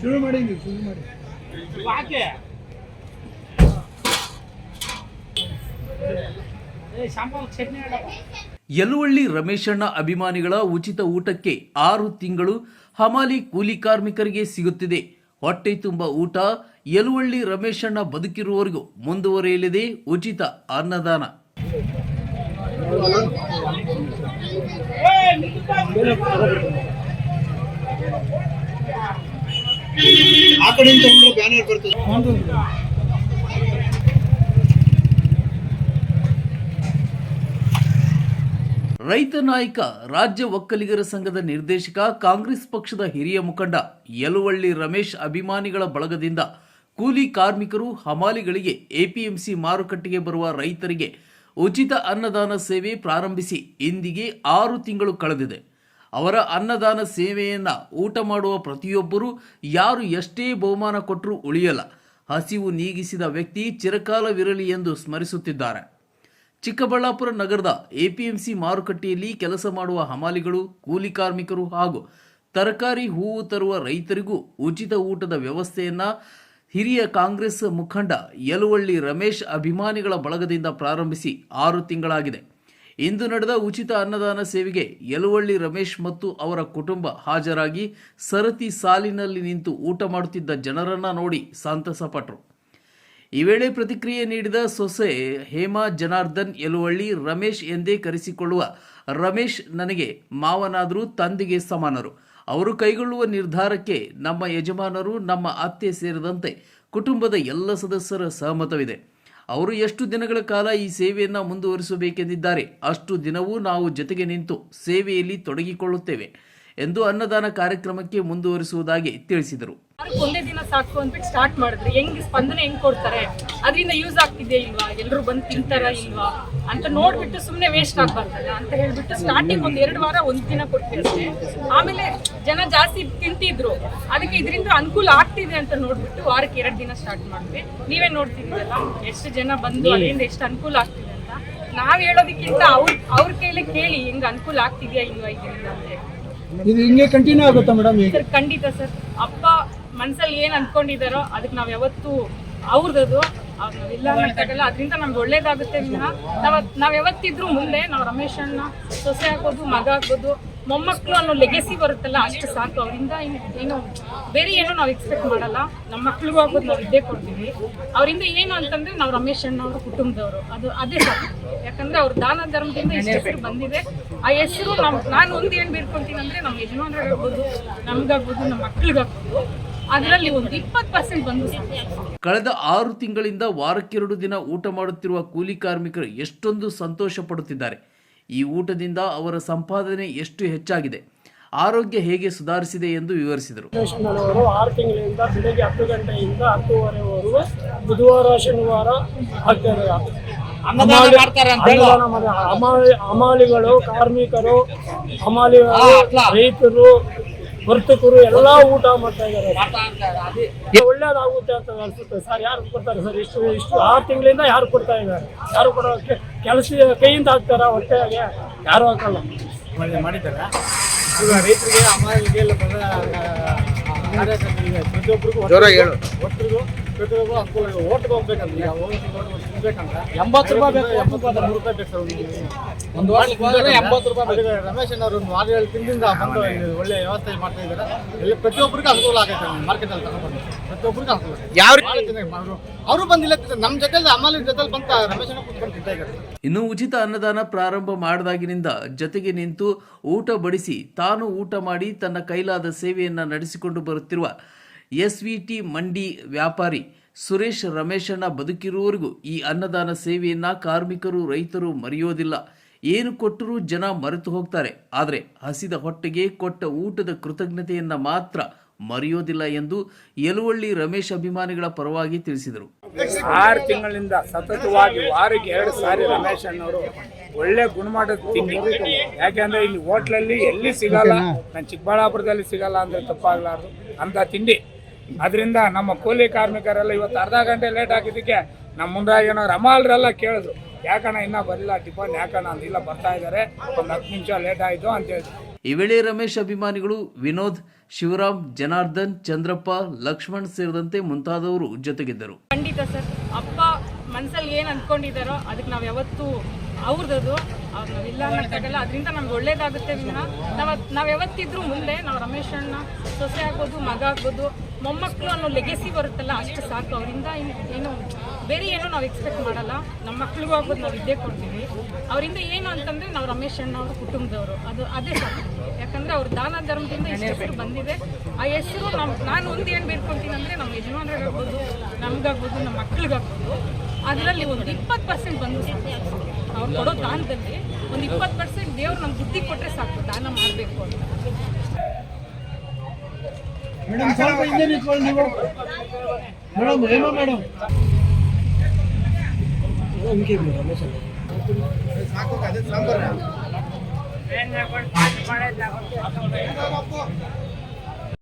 ಶುರು ಮಾಡಿ ನೀವು ಶುರು ಮಾಡಿ. ಯಲುವಳ್ಳಿ ರಮೇಶಣ್ಣ ಅಭಿಮಾನಿಗಳ ಉಚಿತ ಊಟಕ್ಕೆ ಆರು ತಿಂಗಳು ಹಮಾಲಿ ಕೂಲಿ ಕಾರ್ಮಿಕರಿಗೆ ಸಿಗುತ್ತಿದೆ. ಹೊಟ್ಟೆ ತುಂಬ ಊಟ ಯಲುವಳ್ಳಿ ರಮೇಶಣ್ಣ ಬದುಕಿರುವವರೆಗೂ ಮುಂದುವರೆಯಲಿದೆ ಉಚಿತ ಅನ್ನದಾನ. ಆ ಕಡೆಯಿಂದ ತಗೊಂಡ್ರೆ ಬ್ಯಾನರ್ ಬರ್ತದೆ. ರೈತ ನಾಯಕ ರಾಜ್ಯ ಒಕ್ಕಲಿಗರ ಸಂಘದ ನಿರ್ದೇಶಕ ಕಾಂಗ್ರೆಸ್ ಪಕ್ಷದ ಹಿರಿಯ ಮುಖಂಡ ಯಲುವಳ್ಳಿ ರಮೇಶ್ ಅಭಿಮಾನಿಗಳ ಬಳಗದಿಂದ ಕೂಲಿ ಕಾರ್ಮಿಕರು ಹಮಾಲಿಗಳಿಗೆ ಎಪಿಎಂಸಿ ಮಾರುಕಟ್ಟೆಗೆ ಬರುವ ರೈತರಿಗೆ ಉಚಿತ ಅನ್ನದಾನ ಸೇವೆ ಪ್ರಾರಂಭಿಸಿ ಇಂದಿಗೆ ಆರು ತಿಂಗಳು ಕಳೆದಿದೆ. ಅವರ ಅನ್ನದಾನ ಸೇವೆಯನ್ನು ಊಟ ಮಾಡುವ ಪ್ರತಿಯೊಬ್ಬರೂ ಯಾರು ಎಷ್ಟೇ ಬಹುಮಾನ ಕೊಟ್ಟರೂ ಉಳಿಯಲ್ಲ. ಹಸಿವು ನೀಗಿಸಿದ ವ್ಯಕ್ತಿ ಚಿರಕಾಲವಿರಲಿ ಎಂದು ಸ್ಮರಿಸುತ್ತಿದ್ದಾರೆ. ಚಿಕ್ಕಬಳ್ಳಾಪುರ ನಗರದ ಎಪಿಎಂಸಿ ಮಾರುಕಟ್ಟೆಯಲ್ಲಿ ಕೆಲಸ ಮಾಡುವ ಹಮಾಲಿಗಳು, ಕೂಲಿ ಕಾರ್ಮಿಕರು ಹಾಗೂ ತರಕಾರಿ ಹೂವು ತರುವ ರೈತರಿಗೂ ಉಚಿತ ಊಟದ ವ್ಯವಸ್ಥೆಯನ್ನ ಹಿರಿಯ ಕಾಂಗ್ರೆಸ್ ಮುಖಂಡ ಯಲುವಳ್ಳಿ ರಮೇಶ್ ಅಭಿಮಾನಿಗಳ ಬಳಗದಿಂದ ಪ್ರಾರಂಭಿಸಿ ಆರು ತಿಂಗಳಾಗಿದೆ. ಇಂದು ನಡೆದ ಉಚಿತ ಅನ್ನದಾನ ಸೇವೆಗೆ ಯಲುವಳ್ಳಿ ರಮೇಶ್ ಮತ್ತು ಅವರ ಕುಟುಂಬ ಹಾಜರಾಗಿ ಸರತಿ ಸಾಲಿನಲ್ಲಿ ನಿಂತು ಊಟ ಮಾಡುತ್ತಿದ್ದ ಜನರನ್ನ ನೋಡಿ ಸಂತಸಪಟ್ಟರು ಈ ವೇಳೆ ಪ್ರತಿಕ್ರಿಯೆ ನೀಡಿದ ಸೊಸೆ ಹೇಮಾ ಜನಾರ್ದನ್, ಯಲುವಳ್ಳಿ ರಮೇಶ್ ಎಂದೇ ಕರೆಸಿಕೊಳ್ಳುವ ರಮೇಶ್ ನನಗೆ ಮಾವನಾದರೂ ತಂದೆಗೆ ಸಮಾನರು. ಅವರು ಕೈಗೊಳ್ಳುವ ನಿರ್ಧಾರಕ್ಕೆ ನಮ್ಮ ಯಜಮಾನರು, ನಮ್ಮ ಅತ್ತೆ ಸೇರಿದಂತೆ ಕುಟುಂಬದ ಎಲ್ಲ ಸದಸ್ಯರ ಸಹಮತವಿದೆ. ಅವರು ಎಷ್ಟು ದಿನಗಳ ಕಾಲ ಈ ಸೇವೆಯನ್ನು ಮುಂದುವರಿಸಬೇಕೆಂದಿದ್ದಾರೆ, ಅಷ್ಟು ದಿನವೂ ನಾವು ಜೊತೆಗೆ ನಿಂತು ಸೇವೆಯಲ್ಲಿ ತೊಡಗಿಕೊಳ್ಳುತ್ತೇವೆ ಎಂದು ಅನ್ನದಾನ ಕಾರ್ಯಕ್ರಮಕ್ಕೆ ಮುಂದುವರಿಸುವುದಾಗಿ ತಿಳಿಸಿದರು. ಒಂದೇ ದಿನ ಸಾಕು ಅಂದ್ಬಿಟ್ಟು ಸ್ಟಾರ್ಟ್ ಮಾಡಿದ್ರು. ಹೆಂಗ್ ಸ್ಪಂದನೆ ಹೆಂಗ್ ಕೊಡ್ತಾರೆ? ಅದರಿಂದ ಯೂಸ್ ಆಗ್ತಿದೆ ಇಲ್ವಾ? ಎಲ್ಲರೂ ಬಂದು ತಿಂತಾರ ಇಲ್ವಾ? ಅಂತ ನೋಡ್ಬಿಟ್ಟು ಸುಮ್ಮನೆ ವೇಸ್ಟ್ ಆಗ್ಬಾರ್ದಲ್ಲ ಅಂತ ಹೇಳ್ಬಿಟ್ಟು ಸ್ಟಾರ್ಟಿಂಗ್ ಒಂದ್ ಎರಡು ವಾರ ಒಂದ್ ದಿನ ಕೊಡ್ತೀನಿ ಅಷ್ಟೇ. ಆಮೇಲೆ ಜನ ಜಾಸ್ತಿ ತಿಂತಿದ್ರು. ಅದಕ್ಕೆ ಇದರಿಂದ ಅನುಕೂಲ ಆಗ್ತಿದೆ ಅಂತ ನೋಡ್ಬಿಟ್ಟು ವಾರಕ್ಕೆ ಎರಡು ದಿನ ಸ್ಟಾರ್ಟ್ ಮಾಡಿದ್ವಿ. ನೀವೇ ನೋಡ್ತಿದ್ರಲ್ಲ ಎಷ್ಟು ಜನ ಬಂದು ಅದರಿಂದ ಎಷ್ಟು ಅನುಕೂಲ ಆಗ್ತಿದೆ ಅಂತ. ನಾವ್ ಹೇಳೋದಕ್ಕಿಂತ ಅವ್ರ ಅವ್ರ ಕೈಲೇ ಕೇಳಿ ಹೆಂಗ್ ಅನುಕೂಲ ಆಗ್ತಿದ್ಯಾ ಇಲ್ವಾ ಇದರಿಂದ ಅಂತ ಇದು ಹಿಂಗೆ ಕಂಟಿನ್ಯೂ ಆಗುತ್ತಾ ಮೇಡಮ್ ಸರ್ ಖಂಡಿತ ಸರ್. ಅಪ್ಪ ಮನ್ಸಲ್ಲಿ ಏನು ಅನ್ಕೊಂಡಿದಾರೋ ಅದಕ್ಕೆ ನಾವು ಯಾವತ್ತೂ ಅವ್ರದ್ದು ಇಲ್ಲ ಅನ್ನಕ್ಕಾಗಲ್ಲ ಅದರಿಂದ ನಮ್ಗೆ ಒಳ್ಳೇದಾಗುತ್ತೆ ವಿನಃ. ನಾವ್ ನಾವ್ ಯಾವತ್ತಿದ್ರು ಮುಂದೆ ನಾವು ರಮೇಶ್ ಅಣ್ಣ, ಸೊಸೆ ಆಗ್ಬೋದು, ಮಗ ಆಗ್ಬೋದು ಮೊಮ್ಮಕ್ಕಳು ಅನ್ನೋ ಲೆಗೆಸಿ ಬರುತ್ತಲ್ಲ, ಅಷ್ಟು ಸಾಕು. ಅವರಿಂದ ಏನು ಬೇರೆ ಏನು ನಾವು ಎಕ್ಸ್ಪೆಕ್ಟ್ ಮಾಡಲ್ಲ. ನಮ್ಮ ಮಕ್ಳಿಗೂ ಆಗ್ಬೋದು, ನಾವು ಇದ್ದೇ ಕೊಡ್ತೀವಿ. ಅವರಿಂದ ಏನು ಅಂತಂದ್ರೆ ನಾವು ರಮೇಶ್ ಅಣ್ಣ ಅವ್ರ ಕುಟುಂಬದವರು. ಅದು, ಅದೇ ಸಾಕು. ಯಾಕಂದ್ರೆ ಅವ್ರ ದಾನ ಧರ್ಮದಿಂದ ಇಷ್ಟು ಬಂದಿದೆ. ಆ ಹೆಸರು ನಮ್, ನಾನು ಒಂದು ಏನು ಬೇಡ್ಕೊಳ್ತೀನಿ ಅಂದ್ರೆ ನಮ್ಮ ಯಜಮಾನರಾಗ್ಬೋದು ನಮ್ಗಾಗ್ಬೋದು ನಮ್ಮ ಮಕ್ಳಿಗಾಗ್ಬೋದು ಅದರಲ್ಲಿ ಒಂದು ಇಪ್ಪತ್ತು ಪರ್ಸೆಂಟ್ ಬಂದು. ಕಳೆದ ಆರು ತಿಂಗಳಿಂದ ವಾರಕ್ಕೆರಡು ದಿನ ಊಟ ಮಾಡುತ್ತಿರುವ ಕೂಲಿ ಕಾರ್ಮಿಕರು ಎಷ್ಟೊಂದು ಸಂತೋಷ ಪಡುತ್ತಿದ್ದಾರೆ. ಈ ಊಟದಿಂದ ಅವರ ಸಂಪಾದನೆ ಎಷ್ಟು ಹೆಚ್ಚಾಗಿದೆ? ಆರೋಗ್ಯ ಹೇಗೆ ಸುಧಾರಿಸಿದೆ ಎಂದು ವಿವರಿಸಿದರು. ಆರು ತಿಂಗಳಿಂದ ಬೆಳಿಗ್ಗೆ ಹತ್ತು ಗಂಟೆಯಿಂದ ಹತ್ತುವರೆವರೆಗೂ ಬುಧವಾರ ಶನಿವಾರ ಅಮಾಲಿಗಳು ಕಾರ್ಮಿಕರು ಅಮಾಲಿ ರೈತರು ವರ್ತಕರು ಎಲ್ಲ ಊಟ ಮಾಡ್ತಾ ಇದ್ದಾರೆ ಒಳ್ಳೇದಾಗುತ್ತೆ ಅಂತ ಅನ್ಸುತ್ತೆ ಸರ್ ಯಾರು ಕೊಡ್ತಾರೆ ಸರ್ ಇಷ್ಟು ಇಷ್ಟು ಆರು ತಿಂಗಳಿಂದ ಯಾರು ಕೊಡ್ತಾ ಇದ್ದಾರೆ ಯಾರು ಕೊಡೋ ಕೆಲಸ ಕೈಯಿಂದ ಹಾಕ್ತಾರ ಹೊಟ್ಟೆಗೆ ಯಾರು ಹಾಕಲ್ಲ ಒಳ್ಳೆ ಮಾಡಿದ್ದಾರೆ ರೈತರಿಗೆ ಅಮಾಲಿಗೆ ಎಲ್ಲ ಬಂದ ಪ್ರತಿಯೊಬ್ಬರಿಗೂ ಒಟ್ಟರಿಗೂ ಪ್ರತಿಯೊಬ್ಬರು ಅನುಕೂಲ ಓಟ್ಗೆ ಹೋಗ್ಬೇಕಂದ್ರೆ ಈಗ ಹೋಗಿ ತಿನ್ಬೇಕಂದ್ರೆ ಎಂಬತ್ತು ರೂಪಾಯಿ ಬೇಕು ಎಂಬತ್ತು ಮೂರು ರೂಪಾಯಿ ಬೇಕು ಸರ್ ಒಂದು ವಾರ ಎಂಬತ್ತು ರೂಪಾಯಿ ಬೇಕು. ರಮೇಶ್ ಅವರು ಒಂದು ವಾರ ಏಳು ತಿಂಗಳಿಂದ ಬಂದು ಒಳ್ಳೆ ವ್ಯವಸ್ಥೆ ಮಾಡ್ತಾ ಇದ್ದಾರೆ. ಇಲ್ಲಿ ಪ್ರತಿಯೊಬ್ಬರಿಗೂ ಅನುಕೂಲ ಆಗೈತೆ ಮಾರ್ಕೆಟಲ್ಲಿ ತಗೊಂಡ್ಬಂದು. ಪ್ರತಿಯೊಬ್ಬರಿಗೂ ಅನುಕೂಲ ಯಾವ ಅವರು ಬಂದಿಲ್ಲ ನಮ್ಮ ಜೊತೆಲಿ ಅಮಾಲಿ ಜೊತೆಲಿ ಬಂತ ರಮೇಶ್ ಕೂತ್ಕೊಂಡು ಇನ್ನು ಉಚಿತ ಅನ್ನದಾನ ಪ್ರಾರಂಭ ಮಾಡಿದಾಗಿನಿಂದ ಜೊತೆಗೆ ನಿಂತು ಊಟ ಬಡಿಸಿ ತಾನು ಊಟ ಮಾಡಿ ತನ್ನ ಕೈಲಾದ ಸೇವೆಯನ್ನು ನಡೆಸಿಕೊಂಡು ಬರುತ್ತಿರುವ ಎಸ್ ವಿ ಟಿ ಮಂಡಿ ವ್ಯಾಪಾರಿ ಸುರೇಶ್ ರಮೇಶಣ್ಣ ಬದುಕಿರುವವರೆಗೂ ಈ ಅನ್ನದಾನ ಸೇವೆಯನ್ನ ಕಾರ್ಮಿಕರು ರೈತರು ಮರೆಯೋದಿಲ್ಲ. ಏನು ಕೊಟ್ಟರೂ ಜನ ಮರೆತು ಹೋಗ್ತಾರೆ. ಆದರೆ ಹಸಿದ ಹೊಟ್ಟೆಗೆ ಕೊಟ್ಟ ಊಟದ ಕೃತಜ್ಞತೆಯನ್ನು ಮಾತ್ರ ಮರೆಯೋದಿಲ್ಲ ಎಂದು ಯಲುವಳ್ಳಿ ರಮೇಶ್ ಅಭಿಮಾನಿಗಳ ಪರವಾಗಿ ತಿಳಿಸಿದರು. ಆರು ತಿಂಗಳಿಂದ ಸತತವಾಗಿ ವಾರಕ್ಕೆ ಎರಡು ಸಾರಿ ರಮೇಶ್ ಅಣ್ಣವರು ಒಳ್ಳೆ ಗುಣಮಟ್ಟದ ತಿಂಡಿ. ಯಾಕೆಂದ್ರೆ ಇಲ್ಲಿ ಹೋಟ್ಲಲ್ಲಿ ಎಲ್ಲಿ ಸಿಗಲ್ಲ, ನಾನು ಚಿಕ್ಕಬಳ್ಳಾಪುರದಲ್ಲಿ ಸಿಗಲ್ಲ ಅಂದ್ರೆ ತಪ್ಪಾಗಲಾರದು. ಅಂತ ತಿಂಡಿ. ಅದರಿಂದ ನಮ್ಮ ಕೂಲಿ ಕಾರ್ಮಿಕರೆಲ್ಲ ಇವತ್ತು ಅರ್ಧ ಗಂಟೆ ಲೇಟ್ ಆಗಿದ್ದಕ್ಕೆ ನಮ್ಮ ಮುಂದಾಗಿ ಏನೋ ರಮಾಲ್ರೆಲ್ಲ ಕೇಳಿದ್ರು. ಯಾಕಣ್ಣ ಇನ್ನೂ ಬರಲಿಲ್ಲ ಟಿಫನ್? ಯಾಕಣ್ಣ ಅಂತ ಇಲ್ಲ ಬರ್ತಾ ಇದ್ದಾರೆ. ಒಂದು ಹತ್ತು ನಿಮಿಷ ಲೇಟ್ ಆಯಿತು ಅಂತ ಹೇಳಿದ್ರು. ಈ ವೇಳೆ ರಮೇಶ್ ಅಭಿಮಾನಿಗಳು ವಿನೋದ್ ಶಿವರಾಮ್ ಜನಾರ್ದನ್ ಚಂದ್ರಪ್ಪ ಲಕ್ಷ್ಮಣ್ ಸೇರಿದಂತೆ ಮುಂತಾದವರು ಜೊತೆಗಿದ್ದರು. ಖಂಡಿತ ಸರ್. ಅಪ್ಪ ಮನ್ಸಲ್ಲಿ ಏನು ಅಂದ್ಕೊಂಡಿದ್ದಾರೋ ಅದಕ್ಕೆ ನಾವು ಯಾವತ್ತೂ ಅವ್ರದ್ದು ಇಲ್ಲ ಅನ್ನೋಕ್ಕಾಗಲ್ಲ ಅದರಿಂದ ನಮ್ಗೆ ಒಳ್ಳೇದಾಗುತ್ತೆ ವಿನ ನಾವು ನಾವು ಯಾವತ್ತಿದ್ರೂ ಮುಂದೆ, ನಾವು ರಮೇಶ್ ಅಣ್ಣ, ಸೊಸೆ ಆಗ್ಬೋದು, ಮಗ ಆಗ್ಬೋದು ಮೊಮ್ಮಕ್ಕಳು ಅನ್ನೋ ಲೆಗೆಸಿ ಬರುತ್ತಲ್ಲ, ಅಷ್ಟು ಸಾಕು. ಅವರಿಂದ ಏನು ಬೇರೆ ಏನೋ ನಾವು ಎಕ್ಸ್ಪೆಕ್ಟ್ ಮಾಡಲ್ಲ. ನಮ್ಮ ಮಕ್ಳಿಗೂ ಆಗ್ಬೋದು, ನಾವು ಇದ್ದೇ ಕೊಡ್ತೀವಿ. ಅವರಿಂದ ಏನು ಅಂತಂದರೆ, ನಾವು ರಮೇಶ್ ಅಣ್ಣ ಅವ್ರ ಕುಟುಂಬದವರು. ಅದು, ಅದೇ ಸಾಕು. ಯಾಕಂದರೆ ಅವ್ರ ದಾನ ಧರ್ಮದಿಂದ ಇಷ್ಟು ಹೆಸರು ಬಂದಿದೆ. ಆ ಹೆಸರು ನಮ್ಮ ನಾನು ಒಂದು ಏನು ಬೇಡ್ಕೊಳ್ತೀನಿ ಅಂದರೆ, ನಮ್ಮ ಯಜಮಾನರಾಗ್ಬೋದು ನಮಗಾಗ್ಬೋದು ನಮ್ಮ ಮಕ್ಳಿಗಾಗ್ಬೋದು ಅದರಲ್ಲಿ ಒಂದು ಇಪ್ಪತ್ತು ಪರ್ಸೆಂಟ್ ಬಂದು. ಅವ್ರು ಕೊಡೋ ದಾನದಲ್ಲಿ ಒಂದು ಇಪ್ಪತ್ತು ಪರ್ಸೆಂಟ್ ದೇವ್ರು ನಮ್ಗೆ ಬುದ್ಧಿ ಕೊಟ್ಟರೆ ಸಾಕು ದಾನ ಮಾಡಬೇಕು ಅಂತ. ಮೇಡಮ್ ಸ್ವಲ್ಪ ಹಿಂದೆ ನಿಂತ್ಕೊಳ್ಳಿ ನೀವು. Madam Hema madam.